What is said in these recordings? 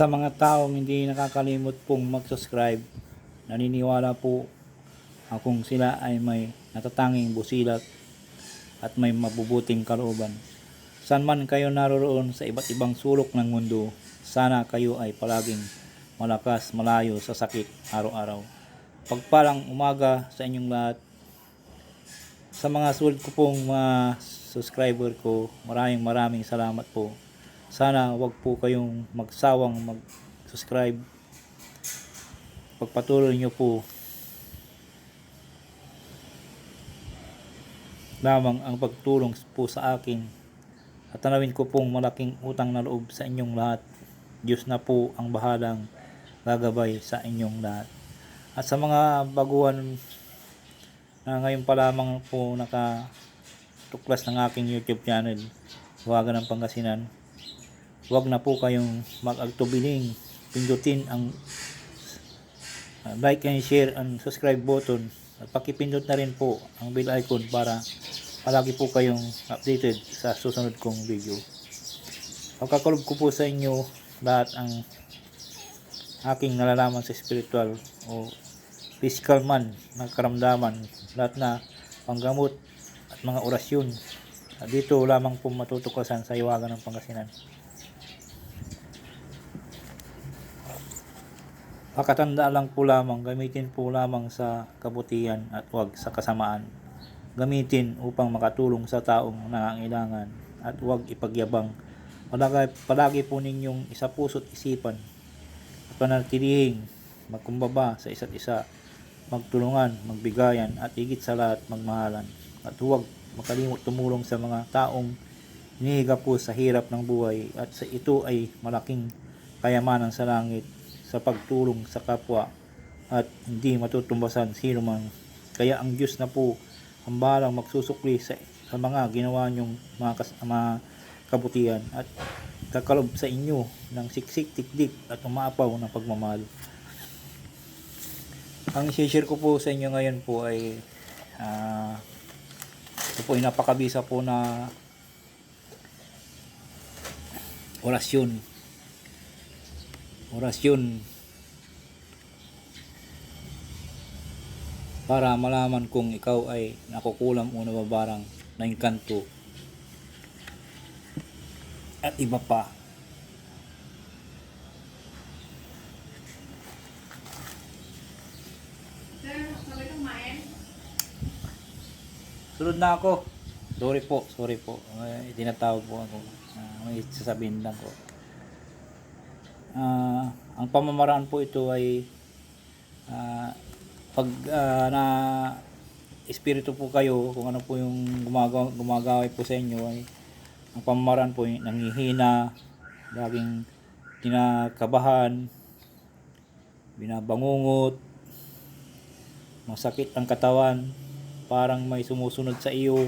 Sa mga taong hindi nakakalimot pong mag-subscribe, naniniwala po akong sila ay may natatanging busilak at may mabubuting kalooban. San man kayo naroroon sa iba't ibang sulok ng mundo, sana kayo ay palaging malakas malayo sa sakit araw-araw. Pagpalang umaga sa inyong lahat. Sa mga sulit ko pong mga subscriber ko, maraming maraming salamat po. Sana wag po kayong magsawang mag-subscribe. Pagpatuloy nyo po lamang ang pagtulong po sa akin at tanawin ko pong malaking utang na loob sa inyong lahat. Diyos na po ang bahalang gagabay sa inyong lahat. At sa mga baguhan na ngayon pa lamang po nakatuklas ng aking YouTube channel, Huwagan ng Pangasinan, huwag na po kayong mag-agtubiling. Pindutin ang uh, like and share and subscribe button at pakipindot na rin po ang bell icon para palagi po kayong updated sa susunod kong video. Pagkakalob ko po sa inyo lahat ang aking nalalaman sa spiritual o physical man ng karamdaman, lahat na panggamot at mga orasyon. Dito lamang po matutuklasan sa iwagan ng Pangasinan. Pakatandaan lang po lamang, gamitin po lamang sa kabutihan at huwag sa kasamaan. Gamitin upang makatulong sa taong nangangailangan at huwag ipagyabang. Palagi, palagi po ninyong isa puso't isipan at panatilihin magkumbaba sa isa't isa, magtulungan, magbigayan at higit sa lahat magmahalan. At huwag makalimot tumulong sa mga taong hinihiga po sa hirap ng buhay at sa ito ay malaking kayamanan sa langit sa pagtulong sa kapwa at hindi matutumbasan sino man. Kaya ang Diyos na po ang balang magsusukli sa, sa mga ginawa niyong mga, kas, mga kabutihan at kakalob sa inyo ng siksik, tikdik at umapaw ng pagmamahal. Ang i-share ko po sa inyo ngayon po ay ah ito po ay napakabisa po na orasyon orasyon para malaman kung ikaw ay nakukulam o nababarang ng kanto at iba pa. Sunod na ako. Sorry po, sorry po. Ay, tinatawag po ako. Uh, may sasabihin lang ko. Ah, ang pamamaraan po ito ay ah, pag ah, na espiritu po kayo kung ano po yung gumagawa, gumagaway po sa inyo ay ang pamamaraan po ay nanghihina laging kinakabahan binabangungot masakit ang katawan parang may sumusunod sa iyo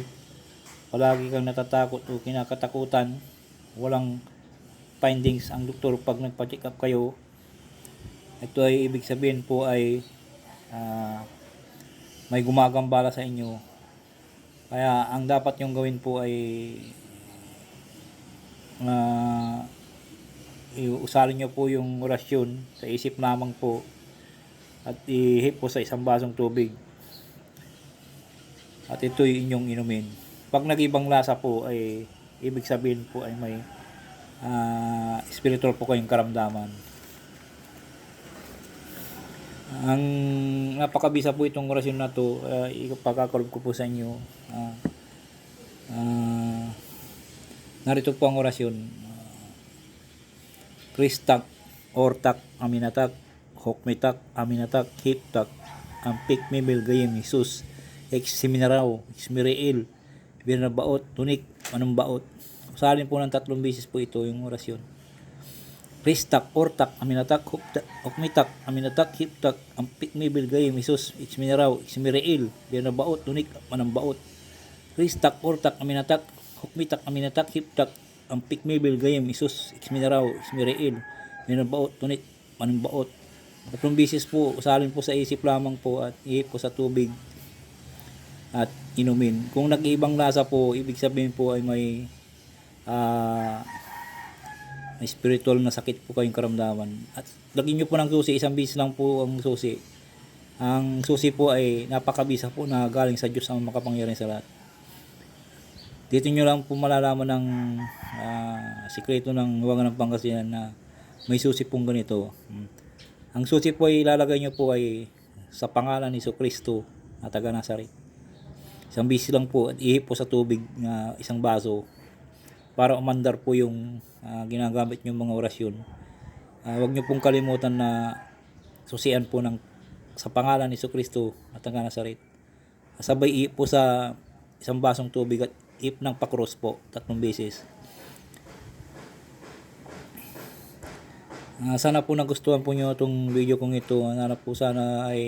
palagi kang natatakot o kinakatakutan walang findings ang doktor pag nagpa-check up kayo ito ay ibig sabihin po ay ah, may gumagambala sa inyo. Kaya ang dapat yung gawin po ay na usalin nyo po yung orasyon sa isip lamang po at ihip po sa isang basong tubig. At ito'y inyong inumin. Pag nag-ibang lasa po ay ibig sabihin po ay may ah spiritual po kayong karamdaman. Ang napakabisa po itong orasyon na to, uh, ipagkakalob ko po sa inyo. Ah, ah, narito po ang orasyon. Kristak, Ortak, Aminatak, Hokmitak, Aminatak, Hiptak, Ampik, Mimil, Gayem, Jesus, Ex Seminaraw, Ex Birnabaot, Tunik, Anong Baot. Usalin po ng tatlong beses po ito yung orasyon. Pristak, Ortak, Aminatak, Huktak, Okmitak, Aminatak, Hiptak, Ampik, Mibil, Gayem, Jesus, Ex Minaraw, Ex Miriel, Birnabaot, Tunik, Anong Baot. Pristak, Ortak, Aminatak, Hukmitak, Aminatak, Hiptak, Ampik, Mibil, Gayem, Jesus, Ex Minaraw, Ex Miriel, Birnabaot, Tunik, Anong Baot. Tatlong beses po, usalin po sa isip lamang po at ihip po sa tubig at inumin. Kung nag-iibang lasa po, ibig sabihin po ay may may spiritual na sakit po kayong karamdaman. At lagyan nyo po ng susi, isang bis lang po ang susi. Ang susi po ay napakabisa po na galing sa Diyos ang makapangyarihan sa lahat. Dito nyo lang po malalaman ng ah, sikreto ng huwagan ng Pangasinan na may susi pong ganito. Mm. Ang susi po ay ilalagay nyo po ay sa pangalan ni Kristo na taga Nazaret. Isang bisi lang po at ihip po sa tubig na isang baso para umandar po yung ah, ginagamit yung mga orasyon. Ah, huwag nyo pong kalimutan na susian po ng sa pangalan ni Kristo na taga Nazaret. Sabay po sa isang basong tubig at ihip ng pakros po tatlong beses. Ah, sana po nagustuhan po nyo itong video kong ito. Sana po sana ay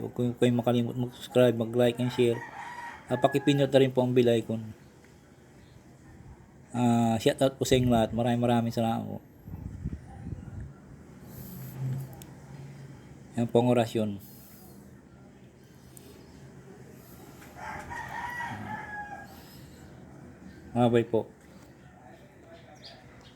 huwag kayong makalimut mag-subscribe, mag-like and share. Uh, pakipindot na rin po ang bell icon. Ah, shout out po sa inyong lahat. Maraming maraming salamat po. Yan po ang orasyon. Mabay po.